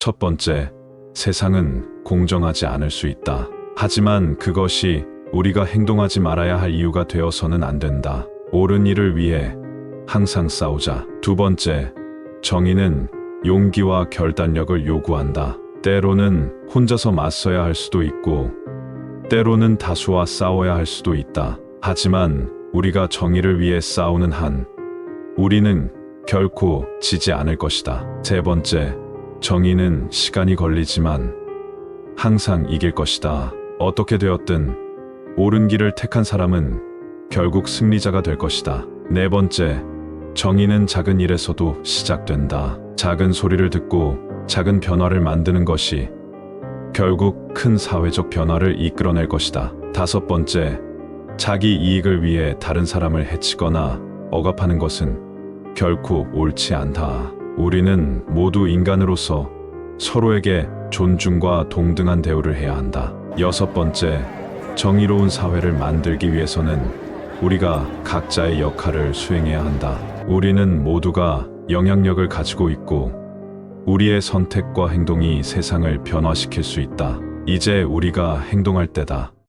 첫 번째, 세상은 공정하지 않을 수 있다. 하지만 그것이 우리가 행동하지 말아야 할 이유가 되어서는 안 된다. 옳은 일을 위해 항상 싸우자. 두 번째, 정의는 용기와 결단력을 요구한다. 때로는 혼자서 맞서야 할 수도 있고, 때로는 다수와 싸워야 할 수도 있다. 하지만 우리가 정의를 위해 싸우는 한, 우리는 결코 지지 않을 것이다. 세 번째, 정의는 시간이 걸리지만 항상 이길 것이다. 어떻게 되었든 옳은 길을 택한 사람은 결국 승리자가 될 것이다. 네 번째, 정의는 작은 일에서도 시작된다. 작은 소리를 듣고 작은 변화를 만드는 것이 결국 큰 사회적 변화를 이끌어낼 것이다. 다섯 번째, 자기 이익을 위해 다른 사람을 해치거나 억압하는 것은 결코 옳지 않다. 우리는 모두 인간으로서 서로에게 존중과 동등한 대우를 해야 한다. 여섯 번째, 정의로운 사회를 만들기 위해서는 우리가 각자의 역할을 수행해야 한다. 우리는 모두가 영향력을 가지고 있고 우리의 선택과 행동이 세상을 변화시킬 수 있다. 이제 우리가 행동할 때다.